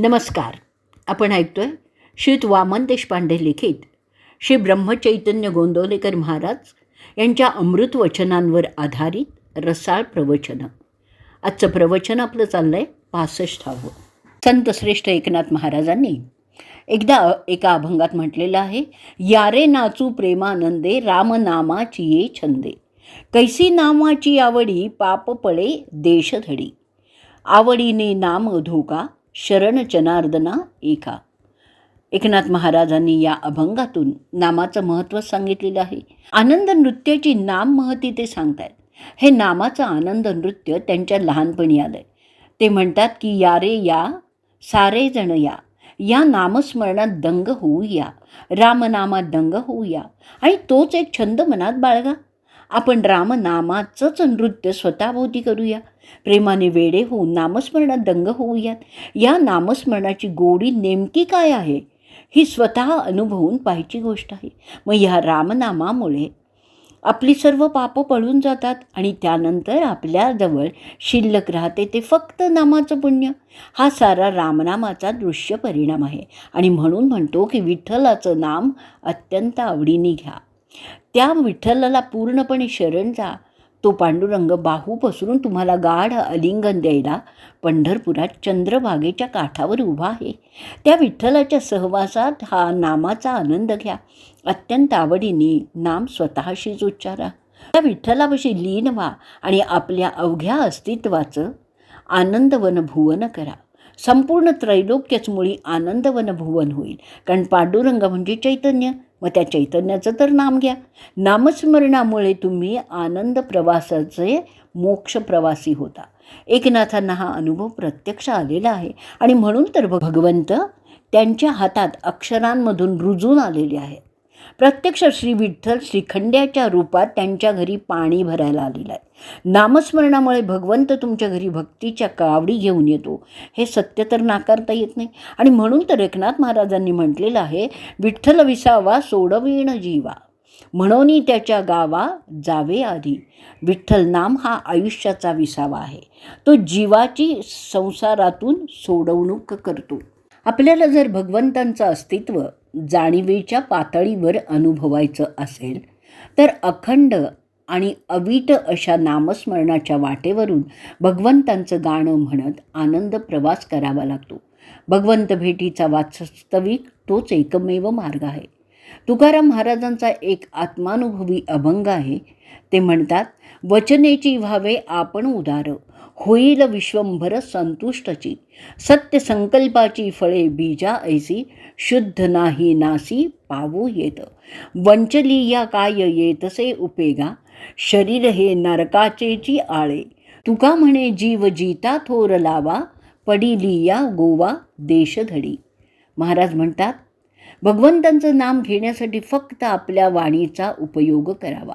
नमस्कार. आपण ऐकतोय श्रीत वामन देशपांडे लिखित. श्री ब्रह्मचैतन्य गोंदवलेकर महाराज यांच्या अमृत वचनांवर आधारित रसाळ प्रवचन. आजचं प्रवचन आपलं चाललं आहे पासष्टावं. संत श्रेष्ठ एकनाथ महाराजांनी एकदा एका अभंगात म्हटलेलं आहे यारे नाचू प्रेमानंदे रामनामाची ये छंदे. कैसी नामाची आवडी पाप पळे देशधडी आवडीने नाम धोका शरण जनार्दना एका. एकनाथ महाराजांनी या अभंगातून नामाचं महत्त्व सांगितलेलं आहे. आनंद नृत्याची नाम महती ते सांगतायत. हे नामाचं आनंद नृत्य त्यांच्या लहानपणी आलंय. ते म्हणतात की या रे या सारे जण या. या नामस्मरणात दंग होऊ या. रामनामात दंग होऊ या. आणि तोच एक छंद मनात बाळगा. आपण रामनामाचंच नृत्य स्वतःभोवती करूया. प्रेमाने वेडे होऊन नामस्मरणात दंग होऊयात. या नामस्मरणाची गोडी नेमकी काय आहे? ही स्वतः अनुभवून पाहायची गोष्ट आहे. मग ह्या रामनामामुळे आपली सर्व पापं पळून जातात आणि त्यानंतर आपल्याजवळ शिल्लक राहते ते फक्त नामाचं पुण्य. हा सारा रामनामाचा दृश्य परिणाम आहे. आणि म्हणून म्हणतो की विठ्ठलाचं नाम अत्यंत आवडीने घ्या. त्या विठ्ठलाला पूर्णपणे शरण जा. तो पांडुरंग बाहू पसरून तुम्हाला गाढ अलिंगन द्यायला पंढरपुरात चंद्रभागेच्या काठावर उभा आहे. त्या विठ्ठलाच्या सहवासात हा नामाचा आनंद घ्या. अत्यंत आवडीने नाम स्वतःशीच उच्चारा. त्या विठ्ठलापाशी लीन व्हा आणि आपल्या अवघ्या अस्तित्वाचं आनंदवन भुवन करा. संपूर्ण त्रैलोक्यच मुळी आनंदवन भुवन होईल. कारण पांडुरंग म्हणजे चैतन्य. मग त्या चैतन्याचं तर नाम घ्या. नामस्मरणामुळे तुम्ही आनंद प्रवासाचे मोक्ष प्रवासी होता. एकनाथांना हा अनुभव प्रत्यक्ष आलेला आहे. आणि म्हणून तर भगवंत त्यांच्या हातात अक्षरांमधून रुजून आलेले आहेत. प्रत्यक्ष श्री विठ्ठल श्रीखंड्याच्या रूपात त्यांच्या घरी पाणी भरायला आलेलं आहे. नामस्मरणामुळे भगवंत तुमच्या घरी भक्तीच्या कावडी घेऊन येतो. हे सत्य तर नाकारता येत नाही. आणि म्हणून तर एकनाथ महाराजांनी म्हटलेलं आहे विठ्ठल विसावा सोडविण जीवा. म्हणून त्याच्या गावा जावे आधी. विठ्ठल नाम हा आयुष्याचा विसावा आहे. तो जीवाची संसारातून सोडवणूक करतो. आपल्याला जर भगवंतांचं अस्तित्व जाणीवेच्या पातळीवर अनुभवायचं असेल तर अखंड आणि अवीट अशा नामस्मरणाच्या वाटेवरून भगवंतांचं गाणं म्हणत आनंद प्रवास करावा लागतो. भगवंत भेटीचा वास्तविक तोच एकमेव मार्ग आहे. तुकाराम महाराजांचा एक आत्मानुभवी अभंग आहे. ते म्हणतात वचनेची व्हावे आपण उदार होईल विश्वंभर संतुष्टची. सत्य संकल्पाची फळे बीजा ऐसी शुद्ध नाही नासी पावू येत. वंचली या काय येतसे उपेगा? शरीर हे नरकाचेची आळे. तुका म्हणे जीव जीता थोर लावा पडिली या गोवा देशधडी. महाराज म्हणतात भगवंतांचं नाम घेण्यासाठी फक्त आपल्या वाणीचा उपयोग करावा.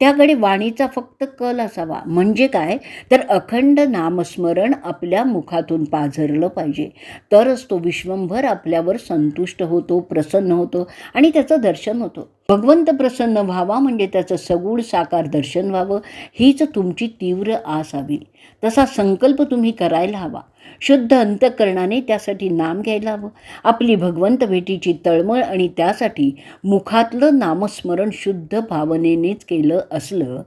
त्याकडे वाणीचा फक्त कल असावा. म्हणजे काय? तर अखंड नामस्मरण आपल्या मुखातून पाझरलं पाहिजे. तरच तो विश्वंभर आपल्यावर संतुष्ट होतो प्रसन्न होतो आणि त्याचं दर्शन होतं. भगवंत प्रसन्न व्हावा म्हणजे त्याचं सगुण साकार दर्शन व्हावं हीच तुमची तीव्र आस हवी. तसा संकल्प तुम्ही करायला हवा. शुद्ध अंतकरणाने त्यासाठी नाम घ्यायला हवं. आपली भगवंत भेटीची तळमळ आणि त्यासाठी मुखातलं नामस्मरण शुद्ध भावनेनेच केलं असलं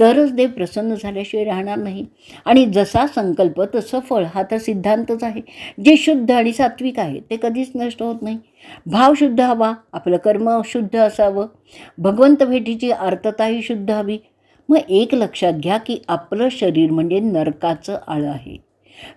तरच देव प्रसन्न झाल्याशिवाय राहणार नाही. आणि जसा संकल्प तसं फळ हा तर सिद्धांतच आहे. जे शुद्ध आणि सात्विक आहे ते कधीच नष्ट होत नाही. भाव शुद्ध हवा आपलं कर्म शुद्ध असावं. भगवंत भेटीची आर्तताही शुद्ध हवी. मग एक लक्षात घ्या की आपलं शरीर म्हणजे नरकाचं आळं आहे.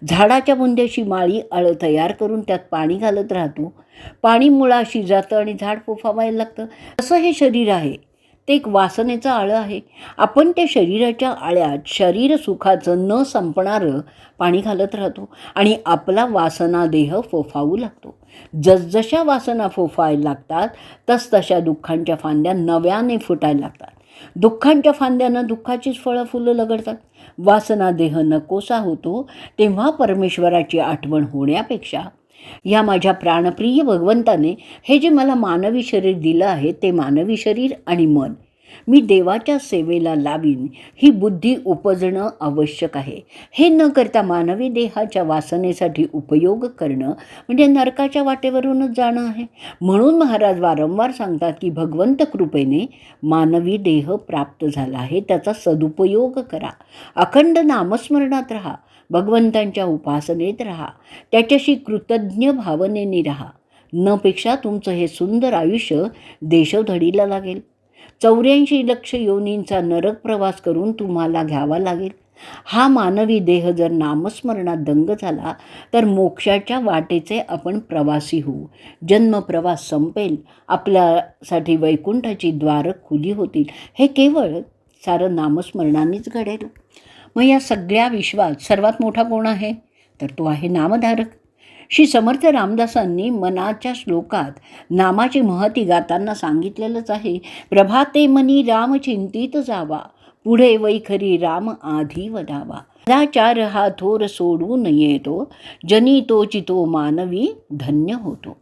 झाडाच्या बुंद्याशी माळी आळं तयार करून त्यात पाणी घालत राहतो. पाणी मुळाशी जातं आणि झाड फोफावायला लागतं. असं हे शरीर आहे. ते एक वासनेचं आळं आहे. आपण त्या शरीराच्या आळ्यात शरीर सुखाचं न संपणारं पाणी घालत राहतो आणि आपला वासना देह फोफावू लागतो. जसजशा वासना फोफायला लागतात तसतशा दुःखांच्या फांद्या नव्याने फुटायला लागतात. दुःखांच्या फांद्यानं दुःखाचीच फळं फुलं लगडतात. वासना देह नकोसा होतो तेव्हा परमेश्वराची आठवण होण्यापेक्षा या माझ्या प्राणप्रिय भगवंताने हे जे मला मानवी शरीर दिलं आहे ते मानवी शरीर आणि मन. मी देवाच्या सेवेला लावीन ही बुद्धी उपजणं आवश्यक आहे. हे न करता मानवी देहाच्या वासनेसाठी उपयोग करणं म्हणजे नरकाच्या वाटेवरूनच जाणं आहे. म्हणून महाराज वारंवार सांगतात की भगवंत कृपेने मानवी देह प्राप्त झाला आहे त्याचा सदुपयोग करा. अखंड नामस्मरणात राहा. भगवंतांच्या उपासनेत राहा. त्याच्याशी कृतज्ञ भावनेने राहा. नपेक्षा तुमचं हे सुंदर आयुष्य देशोधडीला लागेल. चौऱ्याऐंशी लक्ष योनींचा नरक प्रवास करून तुम्हाला घ्यावा लागेल. हा मानवी देह जर नामस्मरणात दंग झाला तर मोक्षाच्या वाटेचे आपण प्रवासी होऊ. जन्मप्रवास संपेल. आपल्यासाठी वैकुंठाची द्वारं खुली होतील. हे केवळ सारं नामस्मरणानेच घडेल. मग या सगळ्या विश्वात सर्वात मोठा कोण आहे? तर तो आहे नामधारक. श्री समर्थ रामदासांनी मनाच्या श्लोकात नामाची महती गाताना सांगितलेलंच आहे. प्रभाते मनी राम चिंतित जावा पुढे वैखरी राम आधी वदावा सदाचार हा थोर सोडून येतो जनी तो चितो मानवी धन्य होतो.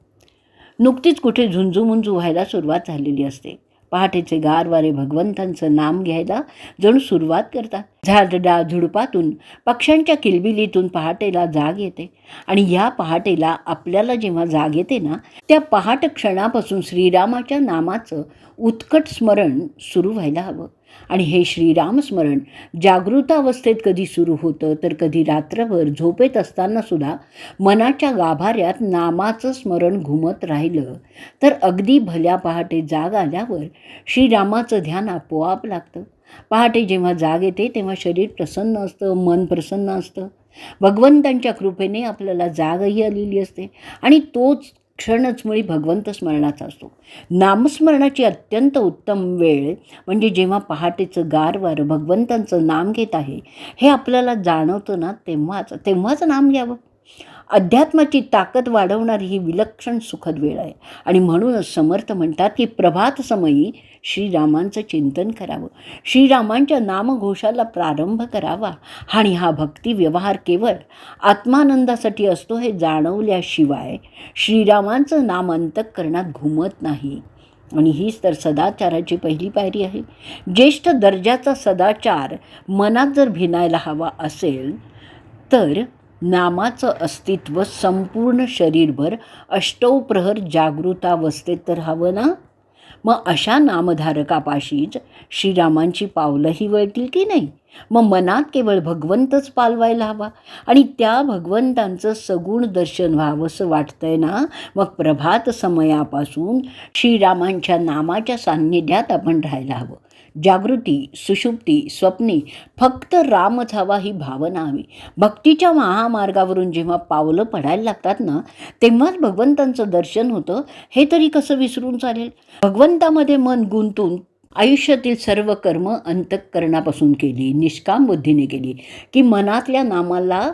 नुकतीच कुठे झुंजूमुंजू व्हायला सुरुवात झालेली असते. पहाटेचे गार वारे भगवंतांचं नाम घ्यायला जणू सुरुवात करतात. झाडडा झुडपातून पक्ष्यांच्या किलबिलीतून पहाटेला जाग येते. आणि या पहाटेला आपल्याला जेव्हा जाग येते ना त्या पहाट क्षणापासून श्रीरामाच्या नामाचं उत्कट स्मरण सुरू व्हायला हवं. आणि हे श्रीराम स्मरण जागृतावस्थेत कधी सुरू होतं तर कधी रात्रभर झोपेत असताना सुद्धा मनाच्या गाभाऱ्यात नामाचं स्मरण घुमत राहिलं. तर अगदी भल्या पहाटे जाग आल्यावर श्रीरामाचं ध्यान आपोआप लागतं. पहाटे जेव्हा जाग येते तेव्हा शरीर प्रसन्न असतं मन प्रसन्न असतं. भगवंतांच्या कृपेने आपल्याला जागही आलेली असते आणि तोच क्षणच मुळी भगवंत स्मरणाचा असतो. नामस्मरणाची अत्यंत उत्तम वेळ म्हणजे जेव्हा पहाटेचं गारवार भगवंतांचं नाम घेत आहे हे आपल्याला जाणवतं ना तेव्हाच तेव्हाच नाम घ्यावं. अध्यात्माची ताकद वाढवणारी ही विलक्षण सुखद वेळ आहे. आणि म्हणूनच समर्थ म्हणतात की प्रभात समयी श्रीरामांचं चिंतन करावं. श्रीरामांच्या नामघोषाला प्रारंभ करावा. आणि हा भक्ती व्यवहार केवळ आत्मानंदासाठी असतो हे जाणवल्याशिवाय श्रीरामांचं नाम अंतःकरणात घुमत नाही. आणि हीच तर सदाचाराची पहिली पायरी आहे. ज्येष्ठ दर्जाचा सदाचार मनात जर भिनायला हवा असेल तर नामाचं अस्तित्व संपूर्ण शरीरभर अष्टौप्रहर जागृतावस्थेत तर हवं ना? मग अशा नामधारकापाशीच श्रीरामांची पावलंही वळतील की नाही? मग मनात केवळ भगवंतच पालवायला हवा आणि त्या भगवंतांचं सगुण दर्शन व्हावंसं वाटतंय ना? मग प्रभात समयापासून श्रीरामांच्या नामाच्या सान्निध्यात आपण राहायला हवं. जागृती सुषुप्ती स्वप्नी फक्त रामच हवा ही भावना हवी. भक्तीच्या महामार्गावरून जेव्हा पावलं पडायला लागतात ना तेव्हाच भगवंतांचं दर्शन होतं. हे तरी कसं विसरून चालेल? भगवंतामध्ये मन गुंतून आयुष्यातील सर्व कर्म अंतःकरणापासून केली निष्काम बुद्धीने केली की मनातल्या नामाला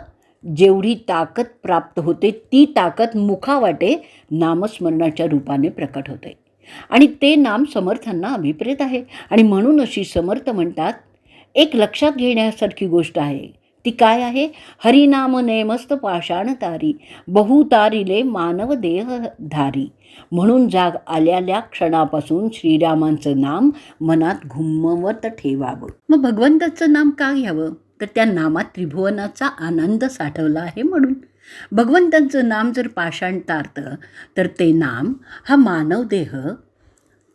जेवढी ताकद प्राप्त होते ती ताकद मुखावाटे नामस्मरणाच्या रूपाने प्रकट होते. आणि ते नाम समर्थांना अभिप्रेत आहे. आणि म्हणून अशी समर्थ म्हणतात एक लक्षात घेण्यासारखी गोष्ट आहे. ती काय आहे? हरिनाम नेमस्त पाषाण तारी बहुतारिले मानव देह धारी. म्हणून जाग आल्याल्या क्षणापासून श्रीरामांचं नाम मनात घुमवत ठेवावं. मग भगवंताचं नाम का घ्यावं? तर त्या नामात त्रिभुवनाचा आनंद साठवला आहे म्हणून. भगवंतांचं नाम जर पाषाण तारतं तर ते नाम हा मानव देह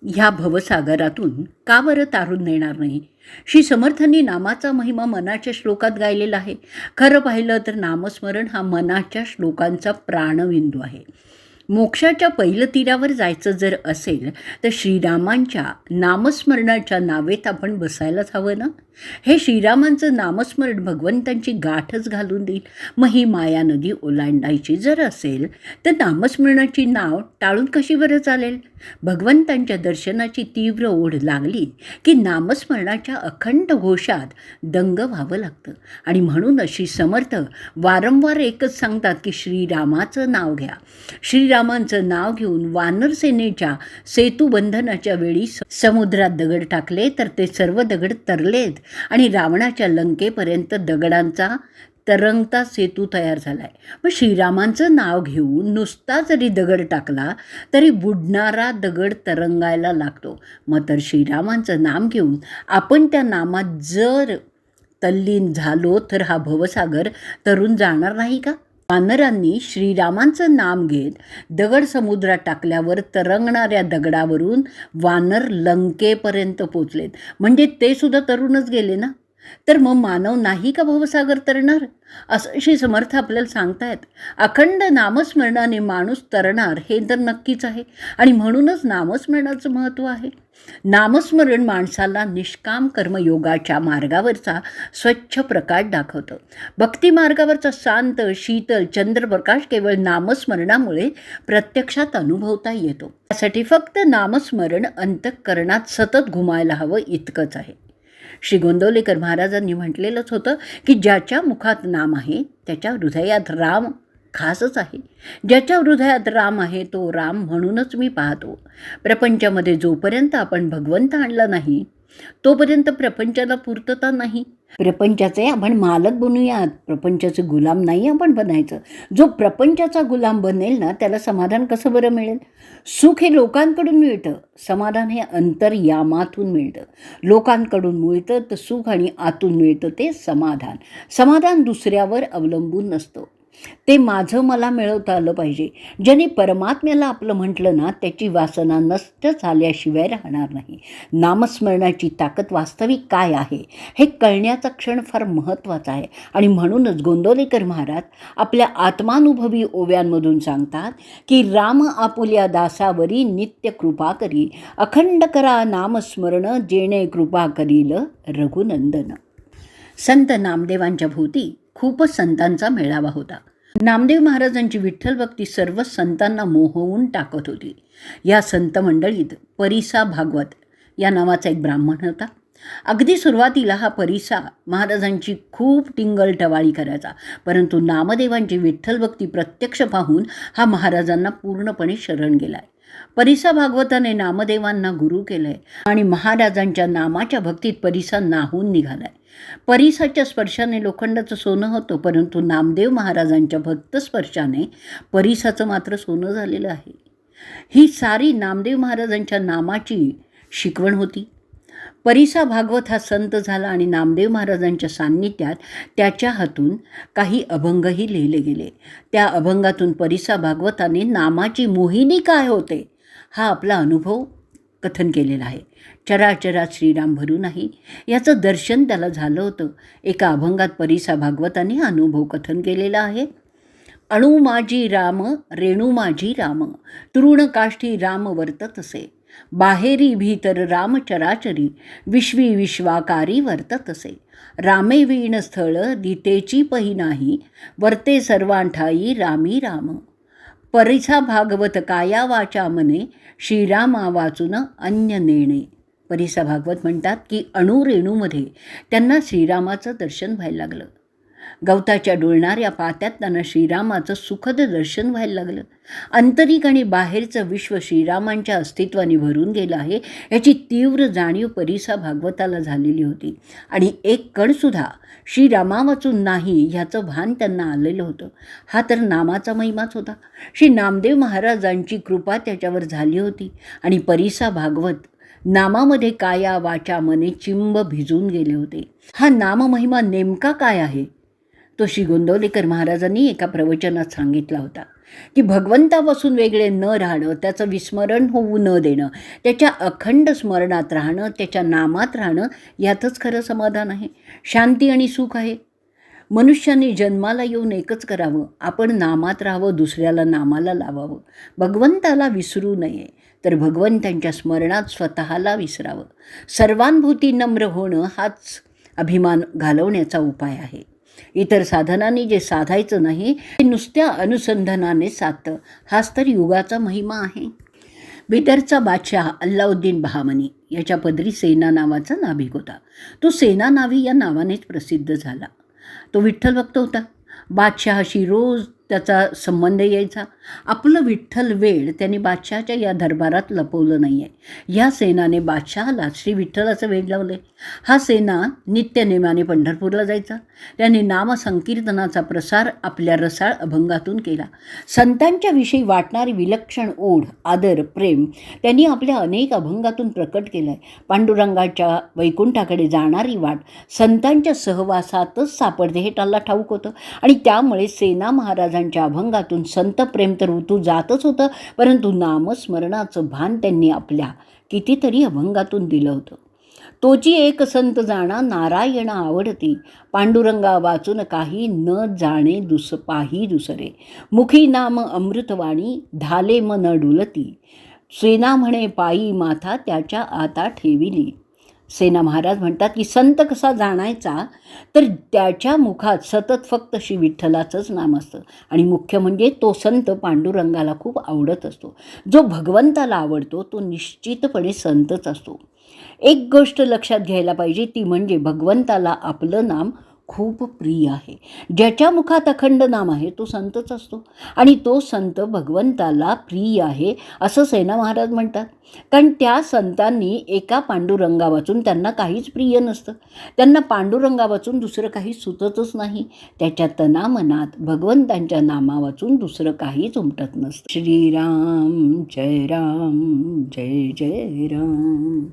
ह्या भवसागरातून का बरं तारून नेणार नाही? श्री समर्थांनी नामाचा महिमा मनाच्या श्लोकात गायलेला आहे. खरं पाहिलं तर नामस्मरण हा मनाच्या श्लोकांचा प्राणबिंदू आहे. मोक्षाच्या पहिलं तीरावर जायचं जर असेल तर श्रीरामांच्या नामस्मरणाच्या नावेत आपण बसायलाच हवं ना? हे श्रीरामांचं नामस्मरण भगवंतांची गाठच घालून देईल. मग ही माया नदी ओलांडायची जर असेल तर नामस्मरणाची नाव टाळून कशी बरं चालेल? भगवंतांच्या दर्शनाची तीव्र ओढ लागली की नामस्मरणाच्या अखंड घोषात दंग व्हावं लागतं. आणि म्हणून अशी समर्थ वारंवार एकच सांगतात की श्रीरामाचं नाव घ्या. श्रीरामांचं नाव घेऊन वानर सेनेच्या सेतुबंधनाच्या वेळी समुद्रात दगड टाकले तर ते सर्व दगड तरलेत आणि रावणाच्या लंकेपर्यंत दगडांचा तरंगता सेतू तयार झाला आहे मग श्रीरामांचं नाव घेऊन नुसता जरी दगड टाकला तरी बुडणारा दगड तरंगायला लागतो. मग तर श्रीरामांचं नाम घेऊन आपण त्या नामात जर तल्लीन झालो तर हा भवसागर तरुण जाणार नाही का? वानरांनी श्रीरामांचं नाम घेत दगड समुद्रात टाकल्यावर तरंगणाऱ्या दगडावरून वानर लंकेपर्यंत पोचलेत. म्हणजे ते सुद्धा तरुणच गेले ना? तर मग मानव नाही का भवसागर तरणार? असं श्री समर्थ आपल्याला सांगतायत. अखंड नामस्मरणाने माणूस तरणार हे तर नक्कीच आहे. आणि म्हणूनच नामस्मरणाचं महत्त्व आहे. नामस्मरण माणसाला निष्काम कर्मयोगाच्या मार्गावरचा स्वच्छ प्रकाश दाखवतं. भक्ती मार्गावरचा शांत शीतल चंद्रप्रकाश केवळ नामस्मरणामुळे प्रत्यक्षात अनुभवता येतो. त्यासाठी फक्त नामस्मरण अंतःकरणात सतत घुमायला हवं इतकंच आहे. श्री गोंदवलेकर महाराजांनी म्हटलेलंच होतं की ज्याच्या मुखात नाम आहे त्याच्या हृदयात राम खासच आहे. ज्याच्या हृदयात राम आहे तो राम म्हणूनच मी पाहतो. प्रपंचामध्ये जोपर्यंत आपण भगवंत आणला नाही तोपर्यंत प्रपंचाला पूर्तता नाही. प्रपंचाचे आपण मालक बनूयात. प्रपंचाचे गुलाम नाही आपण बनायचं. जो प्रपंचाचा गुलाम बनेल ना त्याला समाधान कसं बरं मिळेल? सुख हे लोकांकडून मिळतं. समाधान हे अंतरयामातून मिळतं. लोकांकडून मिळतं तर सुख आणि आतून मिळतं ते समाधान. समाधान दुसऱ्यावर अवलंबून नसतं. ते माझं मला मिळवता आलं पाहिजे. ज्याने परमात्म्याला आपलं म्हटलं ना त्याची वासना नष्ट झाल्याशिवाय राहणार नाही. नामस्मरणाची ताकद वास्तविक काय आहे हे कळण्याचा क्षण फार महत्त्वाचा आहे. आणि म्हणूनच गोंदवलेकर महाराज आपल्या आत्मानुभवी ओव्यांमधून सांगतात की राम आपुल्या दासावरी नित्य कृपा करी. अखंड करा नामस्मरण जेणे कृपा करील रघुनंदन. संत नामदेवांच्या भोवती खूपच संतांचा मेळावा होता. नामदेव महाराजांची विठ्ठल भक्ती सर्व संतांना मोहवून टाकत होती. या संत मंडळीत परिसा भागवत या नावाचा एक ब्राह्मण होता. अगदी सुरुवातीला हा परिसा महाराजांची खूप टिंगल टवाळी करायचा परंतु नामदेवांची विठ्ठल भक्ती प्रत्यक्ष पाहून हा महाराजांना पूर्णपणे शरण गेलाय. परिसा भागवताने नामदेवांना गुरु केलंय आणि महाराजांच्या नामाच्या भक्तीत परिसा नाहून निघालाय. परिसाच्या स्पर्शाने लोखंडाचं सोनं होतं परंतु नामदेव महाराजांच्या भक्त स्पर्शाने परिसाचं मात्र सोनं झालेलं आहे. ही सारी नामदेव महाराजांच्या नामाची शिकवण होती. परिसा भागवत हा संत झाला आणि नामदेव महाराजांच्या सान्निध्यात त्याच्या हातून काही अभंगही लिहिले गेले. त्या अभंगातून परिसा भागवताने नामाची मोहिनी काय होते हा आपला अनुभव कथन केलेला आहे. चराचरात श्रीराम भरू नाही याचं दर्शन त्याला झालं होतं. एका अभंगात परिसा भागवताने अनुभव कथन केलेला आहे. अणू माझी राम रेणू माझी राम तृण काष्ठी राम वर्तत असे. बाहेरी भीतर रामचराचरी विश्वी विश्वाकारी वर्तत असे. रामे वीण स्थळ दितेची पही नाही वर्ते सर्वांठाई रामी राम. परिसा भागवत काया वाचा मने श्रीरामा वाचून अन्य नेणे. परिसा भागवत म्हणतात की अणुरेणूमध्ये त्यांना श्रीरामाचं दर्शन व्हायला लागलं. गवताच्या डोळणाऱ्या पात्यात त्यांना श्रीरामाचं सुखद दर्शन व्हायला लागलं. आंतरिक आणि बाहेरचं विश्व श्रीरामांच्या अस्तित्वाने भरून गेलं आहे याची तीव्र जाणीव परिसा भागवताला झालेली होती. आणि एक कणसुद्धा श्रीरामा वाचून नाही ह्याचं भान त्यांना आलेलं होतं. हा तर नामाचा महिमाच होता. श्री नामदेव महाराजांची कृपा त्याच्यावर झाली होती आणि परिसा भागवत नामामध्ये काया वाचा मने चिंब भिजून गेले होते. हा नाममहिमा नेमका काय आहे? तो श्रीगोंदवलेकर महाराजांनी एका प्रवचनात सांगितला होता की भगवंतापासून वेगळे न राहणं त्याचं विस्मरण होऊ न देणं त्याच्या अखंड स्मरणात राहणं त्याच्या नामात राहणं यातच खरं समाधान आहे. शांती आणि सुख आहे. मनुष्याने जन्माला येऊन एकच करावं आपण नामात राहावं दुसऱ्याला नामाला लावावं. भगवंताला विसरू नये तर भगवंतांच्या स्मरणात स्वतःला विसरावं. सर्वांभूती नम्र होणं हाच अभिमान घालवण्याचा उपाय आहे. इतर साधनांनी जे साधायचं नाही ते नुसत्या अनुसंधानाने साधतं. हाच तर युगाचा महिमा आहे. बिदरचा बादशाह अल्लाउद्दीन बहामनी याच्या पदरी सेना नावाचा नाभिक होता. तो सेना नावी या नावानेच प्रसिद्ध झाला. तो विठ्ठल भक्त होता. बादशहाशी रोज त्याचा संबंध यायचा. आपलं विठ्ठल वेळ त्यांनी बादशहाच्या या दरबारात लपवलं नाही आहे या सेनाने बादशहाला श्री विठ्ठलाचं वेळ लावले हा सेना नित्यनेमाने पंढरपूरला जायचा. त्याने नामसंकीर्तनाचा प्रसार आपल्या रसाळ अभंगातून केला. संतांच्या विषयी वाटणारी विलक्षण ओढ आदर प्रेम त्यांनी आपल्या अनेक अभंगातून प्रकट केलं आहे पांडुरंगाच्या वैकुंठाकडे जाणारी वाट संतांच्या सहवासातच सापडते हे त्याला ठाऊक होतं. आणि त्यामुळे सेना महाराजांच्या अभंगातून संत प्रेम तर ऋतू जातच होतं. परंतु नामस्मरणाचं भान त्यांनी आपल्या कितीतरी अभंगातून दिलं होतं. तोची एक संत जाणा नारायण आवडती. पांडुरंगा वाचून काही न जाणे दुस पाही दुसरे. मुखी नाम अमृतवाणी धाले मन डुलती. सेना म्हणे पायी माथा त्याच्या आता ठेविली. सेना महाराज म्हणतात की संत कसा जाणायचा तर त्याच्या मुखात सतत फक्त श्री विठ्ठलाचंच नाम असतं. आणि मुख्य म्हणजे तो संत पांडुरंगाला खूप आवडत असतो. जो भगवंताला आवडतो तो निश्चितपणे संतच असतो. एक गोष्ट लक्षात घ्यायला पाहिजे ती म्हणजे भगवंताला आपलं नाम खूप प्रिय आहे. ज्याच्या मुखात अखंड नाम आहे तो संतच असतो. आणि तो संत भगवंताला प्रिय आहे असं सेना महाराज म्हणतात. कारण त्या संतांनी एका पांडुरंगा वाचून त्यांना काहीच प्रिय नसतं. त्यांना पांडुरंगा वाचून दुसरं काही सुचतच नाही. त्याच्या तनामनात भगवंतांच्या नामा वाचून दुसरं काहीच उमटत नसतं. श्रीराम जय राम जय जय राम.